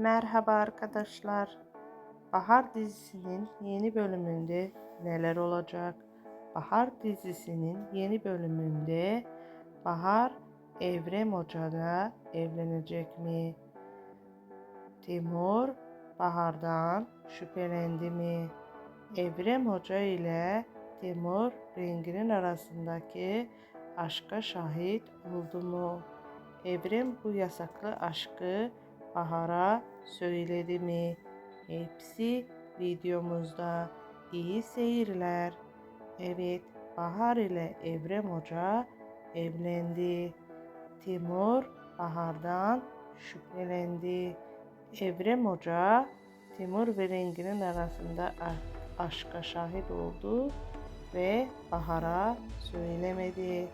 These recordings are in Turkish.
Merhaba arkadaşlar. Bahar dizisinin yeni bölümünde neler olacak? Bahar dizisinin yeni bölümünde Bahar Evrem Hoca'yla evlenecek mi? Timur Bahar'dan şüphelendi mi? Evrem Hoca ile Timur Rengi'nin arasındaki aşka şahit oldu mu? Evrem bu yasaklı aşkı Bahar'a söyledi mi? Hepsi videomuzda. İyi seyirler. Evet, Bahar ile Evrem Hoca evlendi. Timur Bahar'dan şüphelendi. Evrem Hoca Timur ve Rengi'nin arasında aşka şahit oldu ve Bahar'a söylemedi.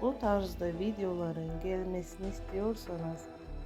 Bu tarzda videoların gelmesini istiyorsanız